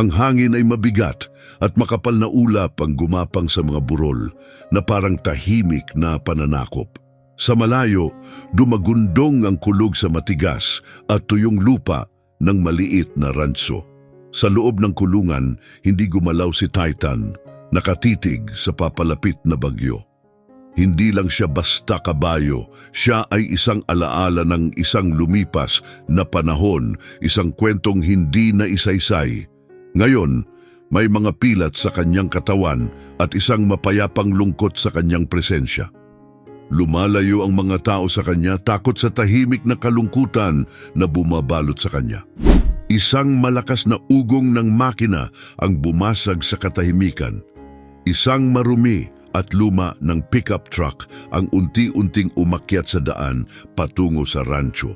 Ang hangin ay mabigat at makapal na ulap ang gumapang sa mga burol na parang tahimik na pananakop. Sa malayo, dumagundong ang kulog sa matigas at tuyong lupa ng maliit na ranso. Sa loob ng kulungan, hindi gumalaw si Titan, nakatitig sa papalapit na bagyo. Hindi lang siya basta kabayo, siya ay isang alaala ng isang lumipas na panahon, isang kwentong hindi na isaysay. Ngayon, may mga pilat sa kanyang katawan at isang mapayapang lungkot sa kanyang presensya. Lumalayo ang mga tao sa kanya takot sa tahimik na kalungkutan na bumabalot sa kanya. Isang malakas na ugong ng makina ang bumasag sa katahimikan. Isang marumi at luma ng pickup truck ang unti-unting umakyat sa daan patungo sa rancho.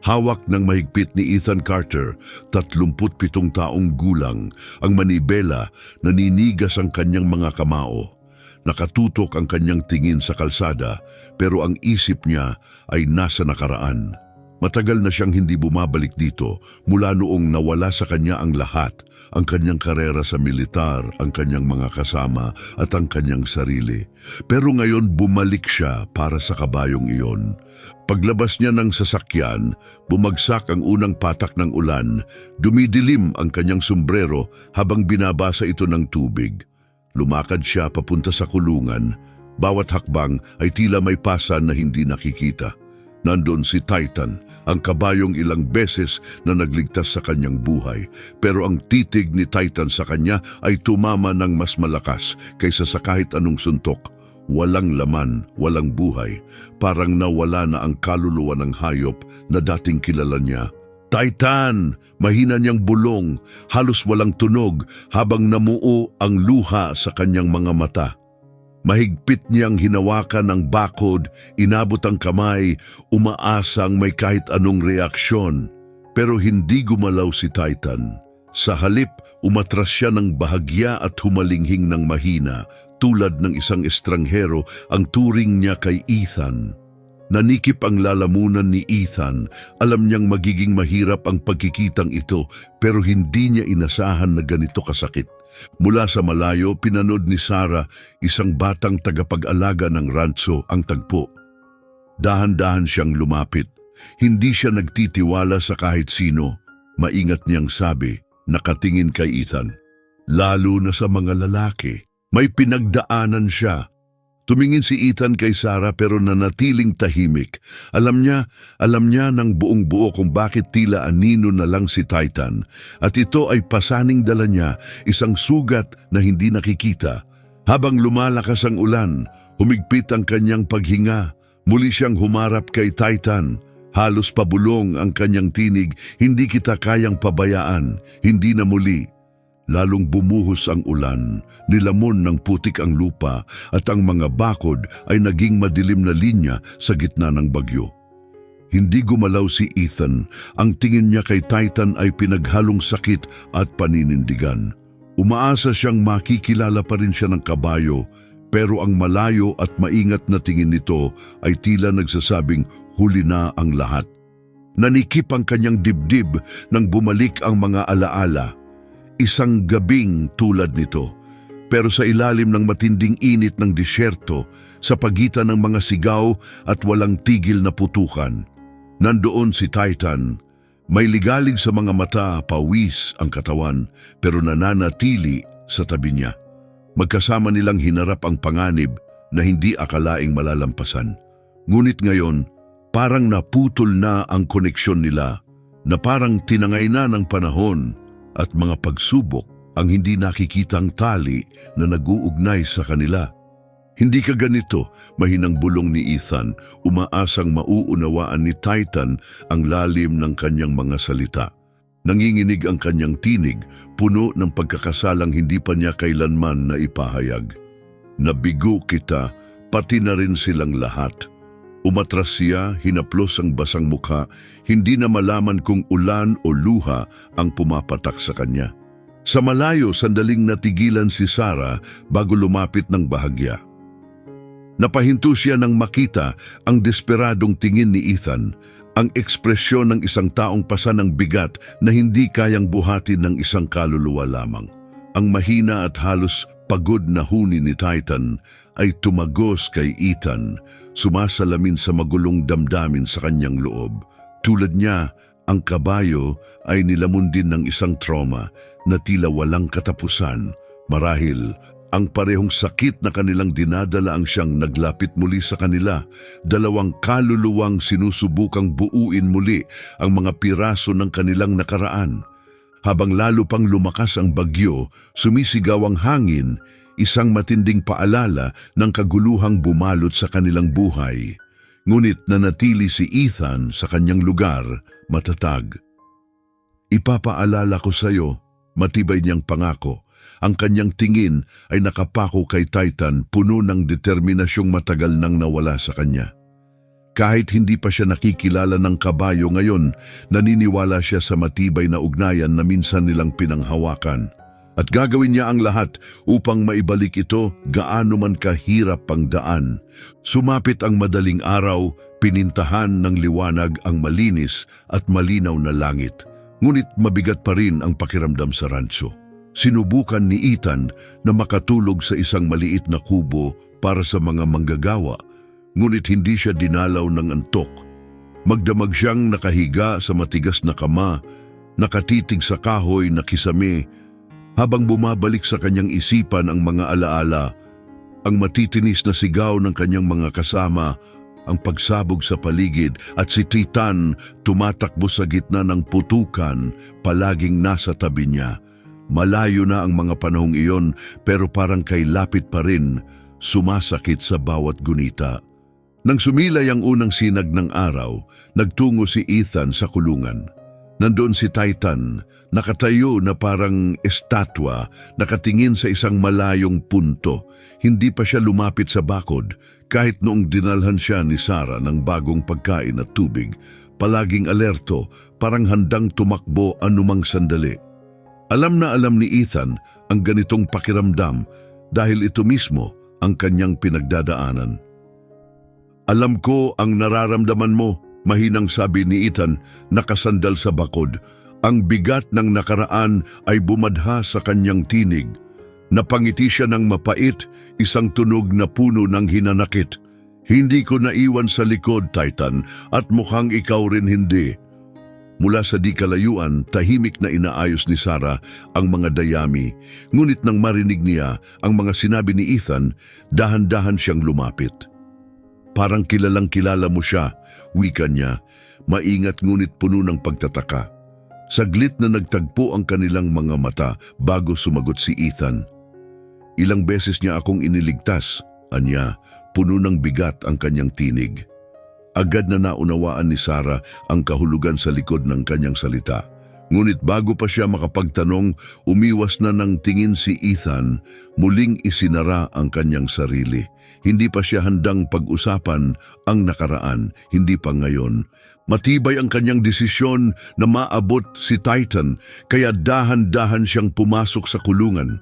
Hawak ng mahigpit ni Ethan Carter, 37 taong gulang, ang manibela naninigas ang kanyang mga kamao. Nakatutok ang kanyang tingin sa kalsada pero ang isip niya ay nasa nakaraan. Matagal na siyang hindi bumabalik dito mula noong nawala sa kanya ang lahat, ang kanyang karera sa militar, ang kanyang mga kasama at ang kanyang sarili. Pero ngayon bumalik siya para sa kabayong iyon. Paglabas niya ng sasakyan, bumagsak ang unang patak ng ulan, dumidilim ang kanyang sombrero habang binabasa ito ng tubig. Lumakad siya papunta sa kulungan. Bawat hakbang ay tila may pasan na hindi nakikita. Nandun si Titan, ang kabayong ilang beses na nagligtas sa kanyang buhay. Pero ang titig ni Titan sa kanya ay tumama ng mas malakas kaysa sa kahit anong suntok. Walang laman, walang buhay. Parang nawala na ang kaluluwa ng hayop na dating kilala niya. Titan! Mahina niyang bulong, halos walang tunog habang namuo ang luha sa kanyang mga mata. Mahigpit niyang hinawakan ang bakod, inabot ang kamay, umaasang may kahit anong reaksyon. Pero hindi gumalaw si Titan. Sa halip, umatras siya ng bahagya at humalinghing ng mahina, tulad ng isang estranghero ang turing niya kay Ethan. Nanikip ang lalamunan ni Ethan, alam niyang magiging mahirap ang pagkikitang ito pero hindi niya inasahan na ganito kasakit. Mula sa malayo, pinanood ni Sarah, isang batang tagapag-alaga ng ranso, ang tagpo. Dahan-dahan siyang lumapit. Hindi siya nagtitiwala sa kahit sino. Maingat niyang sabi, nakatingin kay Ethan. Lalo na sa mga lalaki. May pinagdaanan siya. Tumingin si Ethan kay Sarah pero nanatiling tahimik. Alam niya, alam niya ng buong buo kung bakit tila anino na lang si Titan. At ito ay pasaning dala niya, isang sugat na hindi nakikita. Habang lumalakas ang ulan, humigpit ang kanyang paghinga. Muli siyang humarap kay Titan. Halos pabulong ang kanyang tinig, hindi kita kayang pabayaan, hindi na muli. Lalong bumuhos ang ulan, nilamon ng putik ang lupa at ang mga bakod ay naging madilim na linya sa gitna ng bagyo. Hindi gumalaw si Ethan, ang tingin niya kay Titan ay pinaghalong sakit at paninindigan. Umaasa siyang makikilala pa rin siya ng kabayo, pero ang malayo at maingat na tingin nito ay tila nagsasabing huli na ang lahat. Nanikip ang kanyang dibdib nang bumalik ang mga alaala isang gabing tulad nito. Pero sa ilalim ng matinding init ng disyerto, sa pagitan ng mga sigaw at walang tigil na putukan, nandoon si Titan. May ligalig sa mga mata, pawis ang katawan, pero nananatili sa tabi niya. Magkasama nilang hinarap ang panganib na hindi akalaing malalampasan. Ngunit ngayon, parang naputol na ang koneksyon nila, na parang tinangay na ng panahon at mga pagsubok ang hindi nakikitang tali na naguugnay sa kanila. Hindi ka ganito, mahinang bulong ni Ethan, umaasang mauunawaan ni Titan ang lalim ng kanyang mga salita. Nanginginig ang kanyang tinig, puno ng pagkakasalang hindi pa niya kailanman na ipahayag. Nabigo kita, pati na rin silang lahat. Umatras siya, hinaplos ang basang mukha, hindi na malaman kung ulan o luha ang pumapatak sa kanya. Sa malayo, sandaling natigilan si Sarah bago lumapit ng bahagya. Napahinto siya nang makita ang desperadong tingin ni Ethan. ang ekspresyon ng isang taong pasa ng bigat na hindi kayang buhatin ng isang kaluluwa lamang. Ang mahina at halos pagod na huni ni Titan ay tumagos kay Ethan, sumasalamin sa magulong damdamin sa kanyang loob. Tulad niya, ang kabayo ay nilamon din ng isang trauma na tila walang katapusan. Marahil, ang parehong sakit na kanilang dinadala ang siyang naglapit muli sa kanila. Dalawang kaluluwang sinusubukang buuin muli ang mga piraso ng kanilang nakaraan. Habang lalo pang lumakas ang bagyo, sumisigaw ang hangin, isang matinding paalala ng kaguluhang bumalot sa kanilang buhay. Ngunit nanatili si Ethan sa kanyang lugar, matatag. Ipapaalala ko sa iyo, matibay niyang pangako, ang kanyang tingin ay nakapako kay Titan puno ng determinasyong matagal nang nawala sa kanya. Kahit hindi pa siya nakikilala ng kabayo ngayon, naniniwala siya sa matibay na ugnayan na minsan nilang pinanghawakan. At gagawin niya ang lahat upang maibalik ito gaano man kahirap pang daan. Sumapit ang madaling araw, pinintahan ng liwanag ang malinis at malinaw na langit. Ngunit mabigat pa rin ang pakiramdam sa rancho. Sinubukan ni Ethan na makatulog sa isang maliit na kubo para sa mga manggagawa, ngunit hindi siya dinalaw ng antok. Magdamag siyang nakahiga sa matigas na kama, nakatitig sa kahoy na kisame, habang bumabalik sa kanyang isipan ang mga alaala, ang matitinis na sigaw ng kanyang mga kasama, ang pagsabog sa paligid at si Titan tumatakbo sa gitna ng putukan, palaging nasa tabi niya. Malayo na ang mga panahong iyon pero parang kay lapit pa rin, sumasakit sa bawat gunita. Nang sumilay ang unang sinag ng araw, nagtungo si Ethan sa kulungan. Nandoon si Titan, nakatayo na parang estatwa, nakatingin sa isang malayong punto. Hindi pa siya lumapit sa bakod, kahit noong dinalhan siya ni Sarah ng bagong pagkain at tubig. Palaging alerto, parang handang tumakbo anumang sandali. Alam na alam ni Ethan ang ganitong pakiramdam dahil ito mismo ang kanyang pinagdadaanan. Alam ko ang nararamdaman mo, mahinang sabi ni Ethan nakasandal sa bakod. Ang bigat ng nakaraan ay bumadha sa kanyang tinig. Napangiti siya ng mapait, isang tunog na puno ng hinanakit. Hindi ko naiwan sa likod, Titan, at mukhang ikaw rin hindi. Mula sa di kalayuan, tahimik na inaayos ni Sarah ang mga dayami. Ngunit nang marinig niya ang mga sinabi ni Ethan, dahan-dahan siyang lumapit. Parang kilalang kilala mo siya, wika niya, maingat ngunit puno ng pagtataka. Saglit na nagtagpo ang kanilang mga mata bago sumagot si Ethan. Ilang beses niya akong iniligtas, anya, puno ng bigat ang kanyang tinig. Agad na naunawaan ni Sarah ang kahulugan sa likod ng kanyang salita. Ngunit bago pa siya makapagtanong, umiwas na ng tingin si Ethan, muling isinara ang kanyang sarili. Hindi pa siya handang pag-usapan ang nakaraan, hindi pa ngayon. Matibay ang kanyang desisyon na maabot si Titan, kaya dahan-dahan siyang pumasok sa kulungan.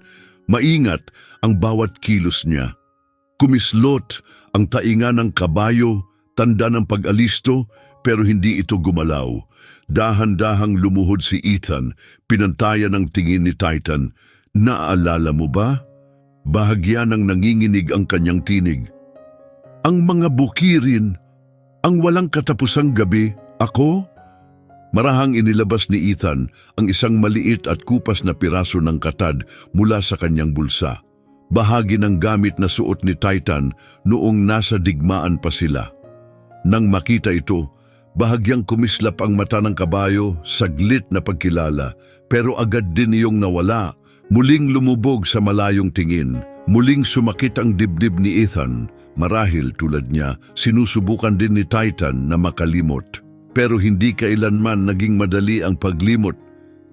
Maingat ang bawat kilos niya. Kumislot ang tainga ng kabayo, tanda ng pag-alisto, pero hindi ito gumalaw. Dahan-dahang lumuhod si Ethan, pinantayan ng tingin ni Titan. Naaalala mo ba? Bahagya ng nanginginig ang kanyang tinig. Ang mga bukirin, ang walang katapusang gabi, ako? Marahang inilabas ni Ethan ang isang maliit at kupas na piraso ng katad mula sa kanyang bulsa. Bahagi ng gamit na suot ni Titan noong nasa digmaan pa sila. Nang makita ito, bahagyang kumislap ang mata ng kabayo, saglit na pagkilala, pero agad din iyong nawala. Muling lumubog sa malayong tingin, muling sumakit ang dibdib ni Ethan. Marahil tulad niya, sinusubukan din ni Titan na makalimot. Pero hindi kailanman naging madali ang paglimot.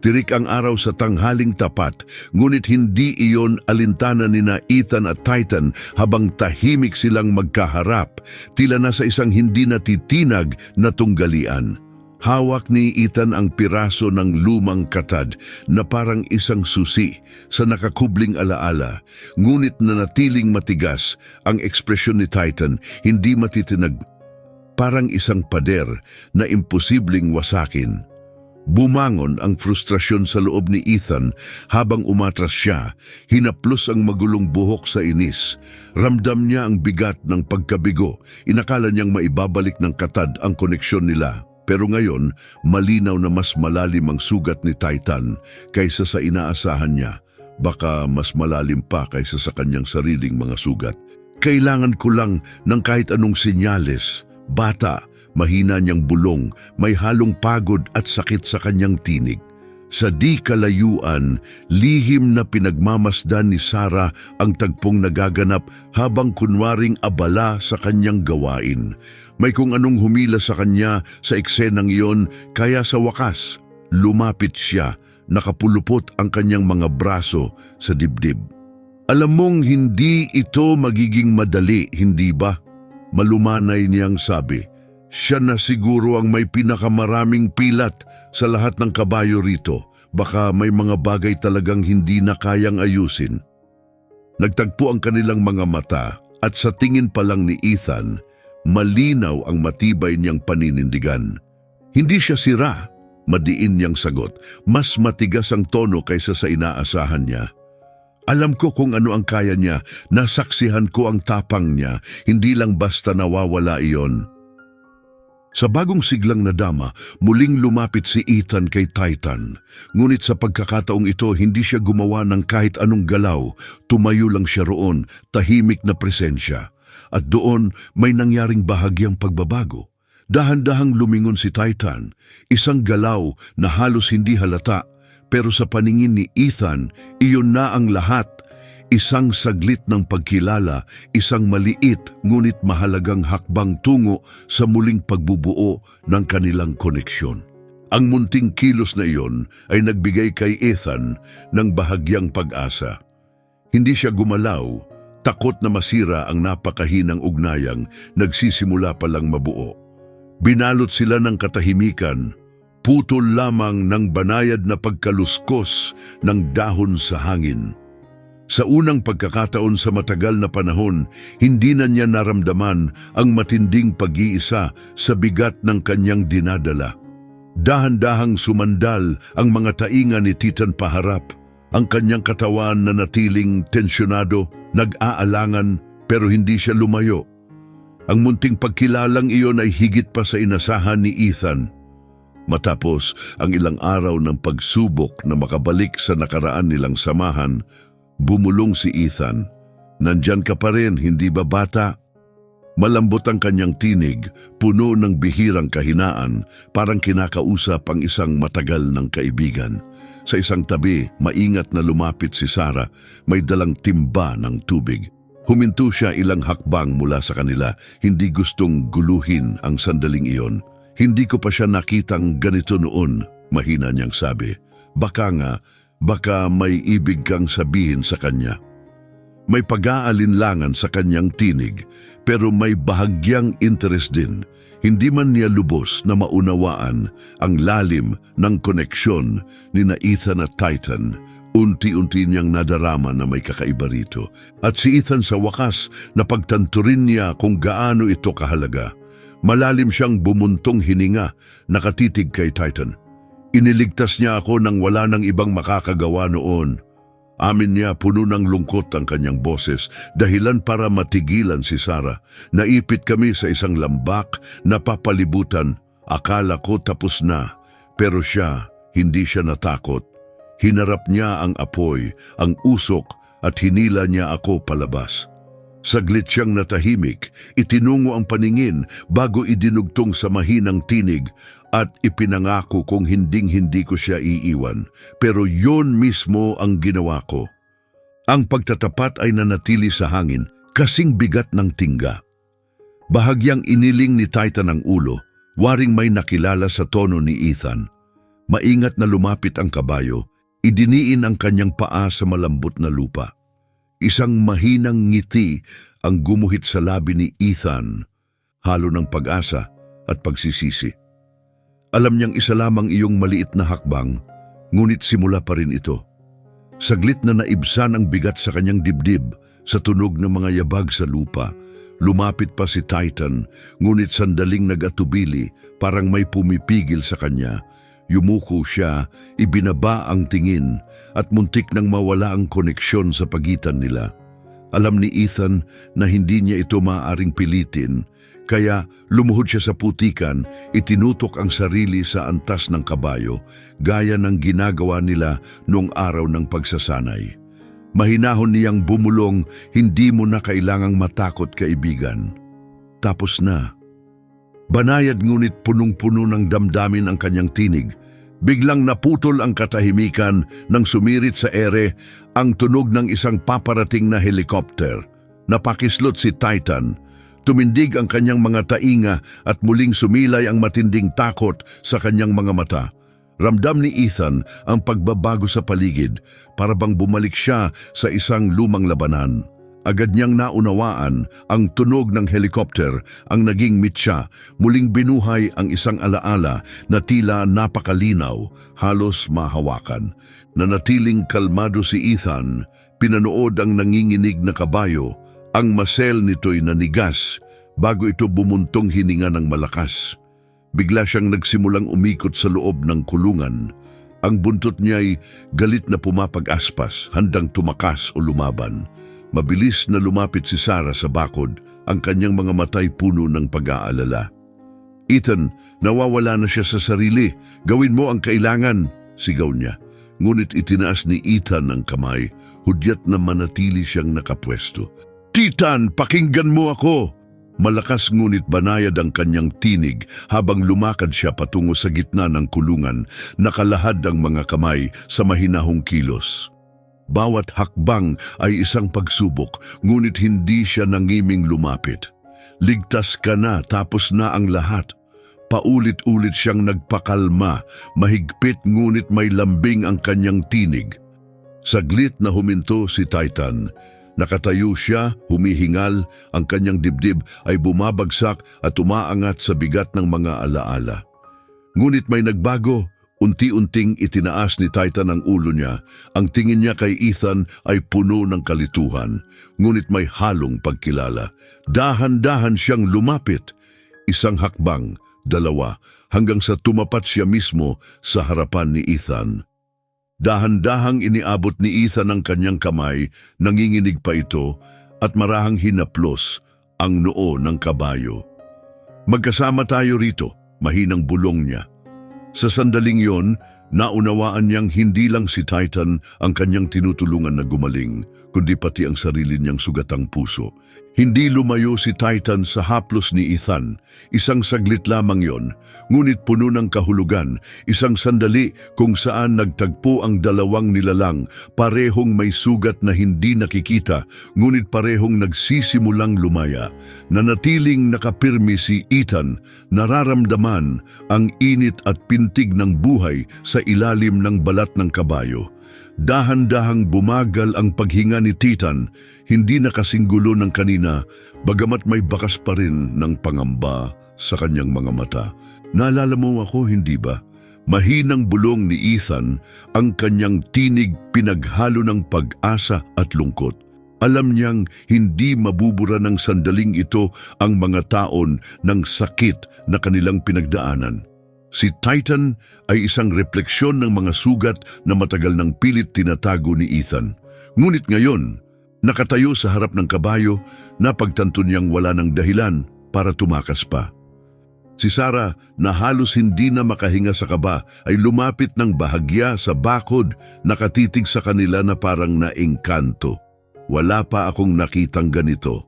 Tirik ang araw sa tanghaling tapat, ngunit hindi iyon alintana ni na Ethan at Titan habang tahimik silang magkaharap, tila na sa isang hindi natitinag na tunggalian. Hawak ni Ethan ang piraso ng lumang katad na parang isang susi sa nakakubling alaala, ngunit nanatiling matigas ang ekspresyon ni Titan, hindi matitinag. parang isang pader na imposibleng wasakin. Bumangon ang frustrasyon sa loob ni Ethan habang umatras siya, hinaplos ang magulong buhok sa inis. Ramdam niya ang bigat ng pagkabigo, inakala niyang maibabalik ng katad ang koneksyon nila. Pero ngayon, malinaw na mas malalim ang sugat ni Titan kaysa sa inaasahan niya. Baka mas malalim pa kaysa sa kanyang sariling mga sugat. Kailangan ko lang ng kahit anong sinyales. Bata, mahina niyang bulong, may halong pagod at sakit sa kanyang tinig. Sa di kalayuan, lihim na pinagmamasdan ni Sara ang tagpong nagaganap habang kunwaring abala sa kanyang gawain. May kung anong humila sa kanya sa eksenang iyon kaya sa wakas, lumapit siya, nakapulupot ang kanyang mga braso sa dibdib. Alam mong hindi ito magiging madali, hindi ba? Malumanay niyang sabi. Siya na siguro ang may pinakamaraming pilat sa lahat ng kabayo rito. Baka may mga bagay talagang hindi na kayang ayusin. Nagtagpo ang kanilang mga mata at sa tingin pa lang ni Ethan, malinaw ang matibay niyang paninindigan. Hindi siya sira, madiin niyang sagot. Mas matigas ang tono kaysa sa inaasahan niya. Alam ko kung ano ang kaya niya, nasaksihan ko ang tapang niya, hindi lang basta nawawala iyon. Sa bagong siglang na dama, muling lumapit si Ethan kay Titan. Ngunit sa pagkakataong ito, hindi siya gumawa ng kahit anong galaw. Tumayo lang siya roon, tahimik na presensya. At doon may nangyaring bahagyang pagbabago. Dahan-dahang lumingon si Titan, isang galaw na halos hindi halata, pero sa paningin ni Ethan, iyon na ang lahat Isang saglit ng pagkilala, isang maliit ngunit mahalagang hakbang tungo sa muling pagbubuo ng kanilang koneksyon. Ang munting kilos na iyon ay nagbigay kay Ethan ng bahagyang pag-asa. Hindi siya gumalaw, takot na masira ang napakahinang ugnayang nagsisimula pa lang mabuo. Binalot sila ng katahimikan, putol lamang ng banayad na pagkaluskos ng dahon sa hangin. Sa unang pagkakataon sa matagal na panahon, hindi na niya naramdaman ang matinding pag-iisa sa bigat ng kanyang dinadala. Dahan-dahang sumandal ang mga tainga ni Titan paharap, ang kanyang katawan na natiling tensyonado, nag-aalangan pero hindi siya lumayo. Ang munting pagkilalang iyon ay higit pa sa inasahan ni Ethan. Matapos ang ilang araw ng pagsubok na makabalik sa nakaraan nilang samahan, Bumulong si Ethan. Nandyan ka pa rin, hindi ba bata? Malambot ang kanyang tinig, puno ng bihirang kahinaan, parang kinakausap ang isang matagal ng kaibigan. Sa isang tabi, maingat na lumapit si Sara, may dalang timba ng tubig. Huminto siya ilang hakbang mula sa kanila, hindi gustong guluhin ang sandaling iyon. Hindi ko pa siya nakitang ganito noon, mahina niyang sabi. Baka nga, Baka may ibig kang sabihin sa kanya. May pag-aalinlangan sa kanyang tinig pero may bahagyang interes din. Hindi man niya lubos na maunawaan ang lalim ng koneksyon ni na Ethan at Titan. Unti-unti niyang nadarama na may kakaiba rito. At si Ethan sa wakas napagtanto rin niya kung gaano ito kahalaga. Malalim siyang bumuntong hininga, nakatitig kay Titan. Iniligtas niya ako nang wala nang ibang makakagawa noon. Amin niya puno ng lungkot ang kanyang boses, dahilan para matigilan si Sara. Naipit kami sa isang lambak na papalibutan. Akala ko tapos na, pero siya, hindi siya natakot. Hinarap niya ang apoy, ang usok, at hinila niya ako palabas. Saglit siyang natahimik, itinungo ang paningin bago idinugtong sa mahinang tinig at ipinangako kung hinding-hindi ko siya iiwan. Pero yon mismo ang ginawa ko. Ang pagtatapat ay nanatili sa hangin, kasing bigat ng tingga. Bahagyang iniling ni Titan ang ulo, waring may nakilala sa tono ni Ethan. Maingat na lumapit ang kabayo, idiniin ang kanyang paa sa malambot na lupa. Isang mahinang ngiti ang gumuhit sa labi ni Ethan, halo ng pag-asa at pagsisisi. Alam niyang isa lamang iyong maliit na hakbang, ngunit simula pa rin ito. Saglit na naibsan ang bigat sa kanyang dibdib sa tunog ng mga yabag sa lupa. Lumapit pa si Titan, ngunit sandaling nagatubili, parang may pumipigil sa kanya. Yumuko siya, ibinaba ang tingin, at muntik nang mawala ang koneksyon sa pagitan nila. Alam ni Ethan na hindi niya ito maaaring pilitin, kaya lumuhod siya sa putikan, itinutok ang sarili sa antas ng kabayo, gaya ng ginagawa nila noong araw ng pagsasanay. Mahinahon niyang bumulong, hindi mo na kailangang matakot kaibigan. Tapos na. Banayad ngunit punong-puno ng damdamin ang kanyang tinig. Biglang naputol ang katahimikan nang sumirit sa ere ang tunog ng isang paparating na helikopter. Napakislot si Titan. Tumindig ang kanyang mga tainga at muling sumilay ang matinding takot sa kanyang mga mata. Ramdam ni Ethan ang pagbabago sa paligid para bang bumalik siya sa isang lumang labanan. Agad niyang naunawaan ang tunog ng helikopter ang naging mitya, muling binuhay ang isang alaala na tila napakalinaw, halos mahawakan. Nanatiling kalmado si Ethan, pinanood ang nanginginig na kabayo, ang masel nito'y nanigas bago ito bumuntong hininga ng malakas. Bigla siyang nagsimulang umikot sa loob ng kulungan. Ang buntot niya'y galit na pumapag-aspas, handang tumakas o lumaban. Mabilis na lumapit si Sarah sa bakod, ang kanyang mga matay puno ng pag-aalala. Ethan, nawawala na siya sa sarili. Gawin mo ang kailangan, sigaw niya. Ngunit itinaas ni Ethan ang kamay, hudyat na manatili siyang nakapwesto. Titan, pakinggan mo ako! Malakas ngunit banayad ang kanyang tinig habang lumakad siya patungo sa gitna ng kulungan, nakalahad ang mga kamay sa mahinahong kilos. Bawat hakbang ay isang pagsubok, ngunit hindi siya nangiming lumapit. Ligtas ka na tapos na ang lahat. Paulit-ulit siyang nagpakalma, mahigpit ngunit may lambing ang kanyang tinig. Saglit na huminto si Titan, Nakatayo siya, humihingal, ang kanyang dibdib ay bumabagsak at umaangat sa bigat ng mga alaala. Ngunit may nagbago, unti-unting itinaas ni Titan ang ulo niya. Ang tingin niya kay Ethan ay puno ng kalituhan, ngunit may halong pagkilala. Dahan-dahan siyang lumapit. Isang hakbang, dalawa, hanggang sa tumapat siya mismo sa harapan ni Ethan. Dahan-dahang iniabot ni Ethan ang kanyang kamay, nanginginig pa ito, at marahang hinaplos ang noo ng kabayo. Magkasama tayo rito, mahinang bulong niya. Sa sandaling yon, naunawaan niyang hindi lang si Titan ang kanyang tinutulungan na gumaling, kundi pati ang sarili niyang sugatang puso. Hindi lumayo si Titan sa haplos ni Ethan. Isang saglit lamang yon, ngunit puno ng kahulugan, isang sandali kung saan nagtagpo ang dalawang nilalang, parehong may sugat na hindi nakikita, ngunit parehong nagsisimulang lumaya. Nanatiling nakapirmi si Ethan, nararamdaman ang init at pintig ng buhay sa ilalim ng balat ng kabayo. Dahan-dahang bumagal ang paghinga ni Titan, hindi na kasing gulo ng kanina, bagamat may bakas pa rin ng pangamba sa kanyang mga mata. Naalala mo ako, hindi ba? Mahinang bulong ni Ethan ang kanyang tinig pinaghalo ng pag-asa at lungkot. Alam niyang hindi mabubura ng sandaling ito ang mga taon ng sakit na kanilang pinagdaanan. Si Titan ay isang refleksyon ng mga sugat na matagal ng pilit tinatago ni Ethan. Ngunit ngayon, nakatayo sa harap ng kabayo, napagtanto niyang wala ng dahilan para tumakas pa. Si Sarah, na halos hindi na makahinga sa kaba, ay lumapit ng bahagya sa bakod, nakatitig sa kanila na parang naengkanto. Wala pa akong nakitang ganito.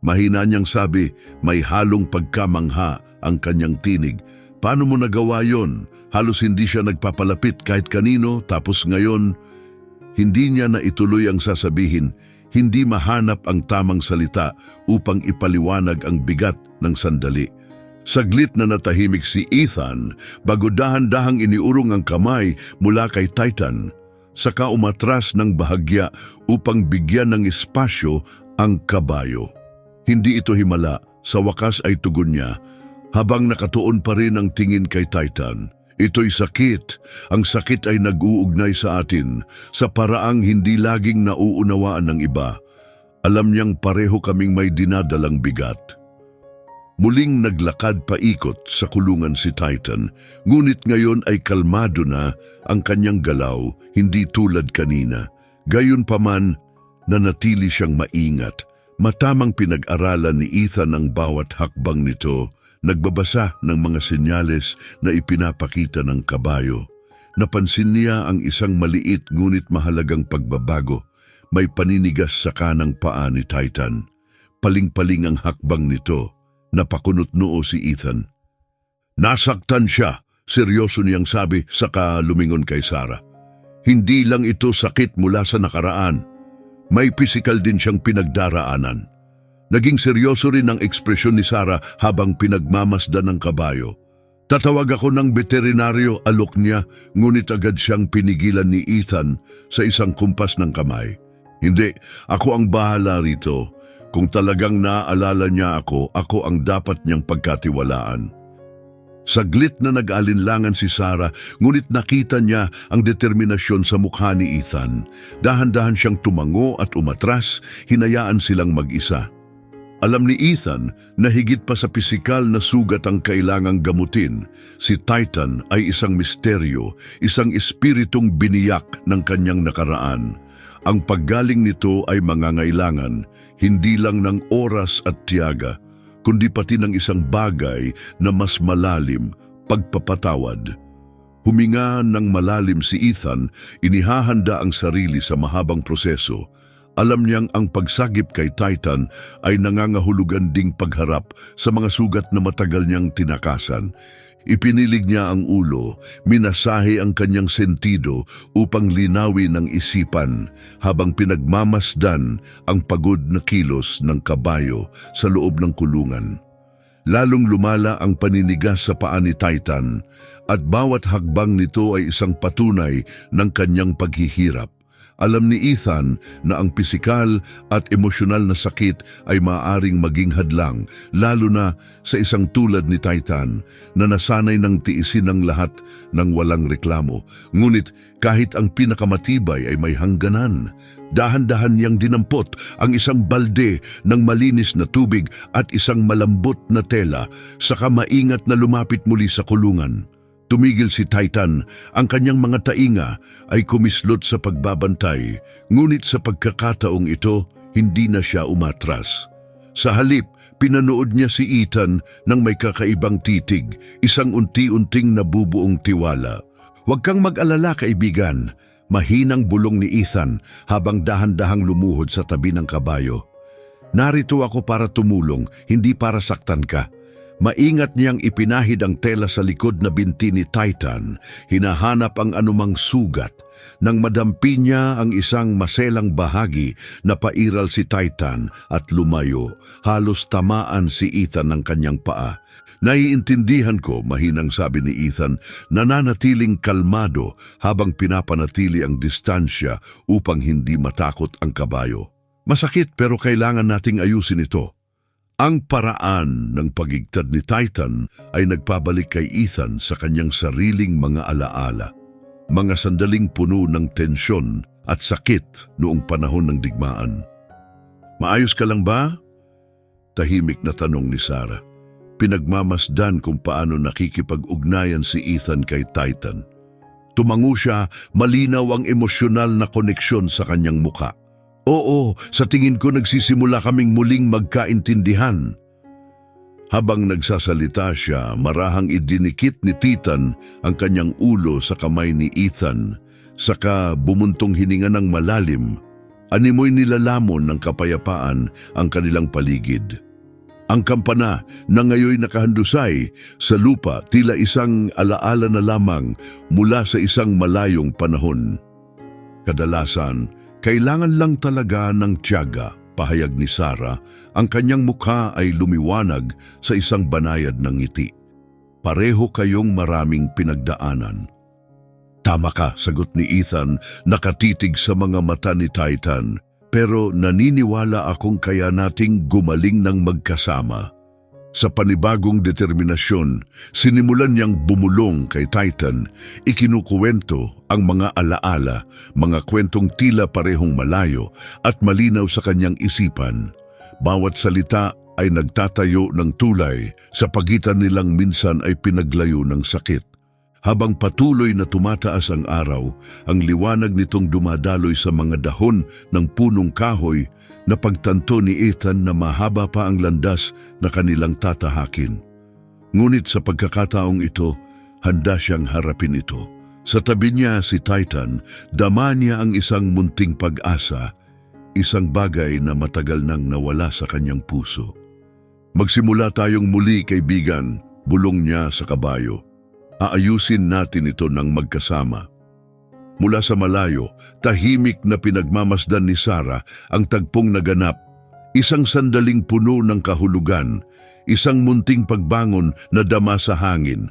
Mahina niyang sabi, may halong pagkamangha ang kanyang tinig. Paano mo nagawa yon? Halos hindi siya nagpapalapit kahit kanino tapos ngayon, hindi niya na ituloy ang sasabihin, hindi mahanap ang tamang salita upang ipaliwanag ang bigat ng sandali. Saglit na natahimik si Ethan bago dahan-dahang iniurong ang kamay mula kay Titan, saka umatras ng bahagya upang bigyan ng espasyo ang kabayo. Hindi ito himala, sa wakas ay tugon niya, habang nakatuon pa rin ang tingin kay Titan. Ito'y sakit. Ang sakit ay nag-uugnay sa atin sa paraang hindi laging nauunawaan ng iba. Alam niyang pareho kaming may dinadalang bigat. Muling naglakad paikot sa kulungan si Titan, ngunit ngayon ay kalmado na ang kanyang galaw, hindi tulad kanina. Gayunpaman, nanatili siyang maingat. Matamang pinag-aralan ni Ethan ang bawat hakbang nito, nagbabasa ng mga senyales na ipinapakita ng kabayo. Napansin niya ang isang maliit ngunit mahalagang pagbabago. May paninigas sa kanang paa ni Titan. Paling-paling ang hakbang nito. Napakunot noo si Ethan. Nasaktan siya, seryoso niyang sabi saka lumingon kay Sarah. Hindi lang ito sakit mula sa nakaraan. May pisikal din siyang pinagdaraanan. Naging seryoso rin ang ekspresyon ni Sarah habang pinagmamasdan ng kabayo. Tatawag ako ng veterinaryo, alok niya, ngunit agad siyang pinigilan ni Ethan sa isang kumpas ng kamay. Hindi, ako ang bahala rito. Kung talagang naaalala niya ako, ako ang dapat niyang pagkatiwalaan. Saglit na nag-alinlangan si Sarah, ngunit nakita niya ang determinasyon sa mukha ni Ethan. Dahan-dahan siyang tumango at umatras, hinayaan silang mag-isa. Alam ni Ethan na higit pa sa pisikal na sugat ang kailangang gamutin, si Titan ay isang misteryo, isang espiritong biniyak ng kanyang nakaraan. Ang paggaling nito ay mangangailangan, hindi lang ng oras at tiyaga, kundi pati ng isang bagay na mas malalim, pagpapatawad. Huminga ng malalim si Ethan, inihahanda ang sarili sa mahabang proseso. Alam niyang ang pagsagip kay Titan ay nangangahulugan ding pagharap sa mga sugat na matagal niyang tinakasan. Ipinilig niya ang ulo, minasahe ang kanyang sentido upang linawin ang isipan habang pinagmamasdan ang pagod na kilos ng kabayo sa loob ng kulungan. Lalong lumala ang paninigas sa paa ni Titan at bawat hagbang nito ay isang patunay ng kanyang paghihirap. Alam ni Ethan na ang pisikal at emosyonal na sakit ay maaaring maging hadlang, lalo na sa isang tulad ni Titan na nasanay ng tiisin ng lahat ng walang reklamo. Ngunit kahit ang pinakamatibay ay may hangganan, dahan-dahan niyang dinampot ang isang balde ng malinis na tubig at isang malambot na tela, saka maingat na lumapit muli sa kulungan. Tumigil si Titan, ang kanyang mga tainga ay kumislot sa pagbabantay, ngunit sa pagkakataong ito, hindi na siya umatras. Sa halip, pinanood niya si Ethan ng may kakaibang titig, isang unti-unting nabubuong tiwala. Huwag kang mag-alala kaibigan, mahinang bulong ni Ethan habang dahan-dahang lumuhod sa tabi ng kabayo. Narito ako para tumulong, hindi para saktan ka. Maingat niyang ipinahid ang tela sa likod na binti ni Titan, hinahanap ang anumang sugat. Nang madampi niya ang isang maselang bahagi, napairal si Titan at lumayo. Halos tamaan si Ethan ng kanyang paa. Naiintindihan ko, mahinang sabi ni Ethan, nananatiling kalmado habang pinapanatili ang distansya upang hindi matakot ang kabayo. Masakit pero kailangan nating ayusin ito. Ang paraan ng pagigtad ni Titan ay nagpabalik kay Ethan sa kanyang sariling mga alaala. Mga sandaling puno ng tensyon at sakit noong panahon ng digmaan. Maayos ka lang ba? Tahimik na tanong ni Sarah. Pinagmamasdan kung paano nakikipag-ugnayan si Ethan kay Titan. Tumango siya, malinaw ang emosyonal na koneksyon sa kanyang muka. Oo, sa tingin ko nagsisimula kaming muling magkaintindihan. Habang nagsasalita siya, marahang idinikit ni Titan ang kanyang ulo sa kamay ni Ethan, saka bumuntong hininga ng malalim, animoy nilalamon ng kapayapaan ang kanilang paligid. Ang kampana na ngayon nakahandusay sa lupa tila isang alaala na lamang mula sa isang malayong panahon. Kadalasan, kailangan lang talaga ng tiyaga, pahayag ni Sarah, ang kanyang mukha ay lumiwanag sa isang banayad ng ngiti. Pareho kayong maraming pinagdaanan. Tama ka, sagot ni Ethan, nakatitig sa mga mata ni Titan. Pero naniniwala akong kaya nating gumaling ng magkasama. Sa panibagong determinasyon, sinimulan niyang bumulong kay Titan, ikinukuwento ang mga alaala, mga kwentong tila parehong malayo at malinaw sa kanyang isipan. Bawat salita ay nagtatayo ng tulay, sa pagitan nilang minsan ay pinaglayo ng sakit. Habang patuloy na tumataas ang araw, ang liwanag nitong dumadaloy sa mga dahon ng punong kahoy na pagtanto ni Ethan na mahaba pa ang landas na kanilang tatahakin. Ngunit sa pagkakataong ito, handa siyang harapin ito. Sa tabi niya si Titan, dama niya ang isang munting pag-asa, isang bagay na matagal nang nawala sa kanyang puso. Magsimula tayong muli, kaibigan, bulong niya sa kabayo. Aayusin natin ito ng magkasama. Mula sa malayo, tahimik na pinagmamasdan ni Sara ang tagpong naganap. Isang sandaling puno ng kahulugan, isang munting pagbangon na dama sa hangin.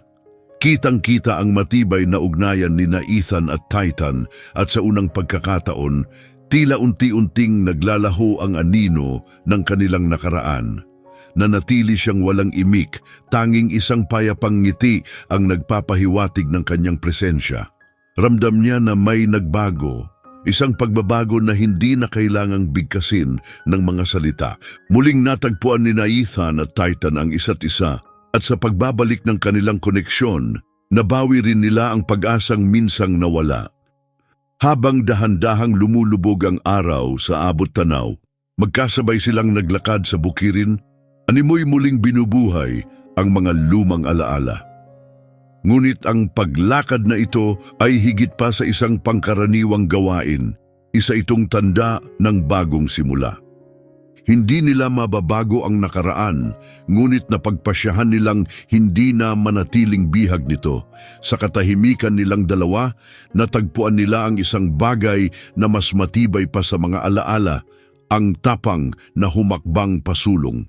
Kitang-kita ang matibay na ugnayan ni na Ethan at Titan at sa unang pagkakataon, tila unti-unting naglalaho ang anino ng kanilang nakaraan. Nanatili siyang walang imik, tanging isang payapang ngiti ang nagpapahiwatig ng kanyang presensya. Ramdam niya na may nagbago, isang pagbabago na hindi na kailangang bigkasin ng mga salita. Muling natagpuan ni Ethan at Titan ang isa't isa at sa pagbabalik ng kanilang koneksyon, nabawi rin nila ang pag-asang minsang nawala. Habang dahan-dahang lumulubog ang araw sa abot tanaw, magkasabay silang naglakad sa bukirin, animoy muling binubuhay ang mga lumang alaala. Ngunit ang paglakad na ito ay higit pa sa isang pangkaraniwang gawain, isa itong tanda ng bagong simula. Hindi nila mababago ang nakaraan, ngunit napagpasyahan nilang hindi na manatiling bihag nito. Sa katahimikan nilang dalawa, natagpuan nila ang isang bagay na mas matibay pa sa mga alaala, ang tapang na humakbang pasulong.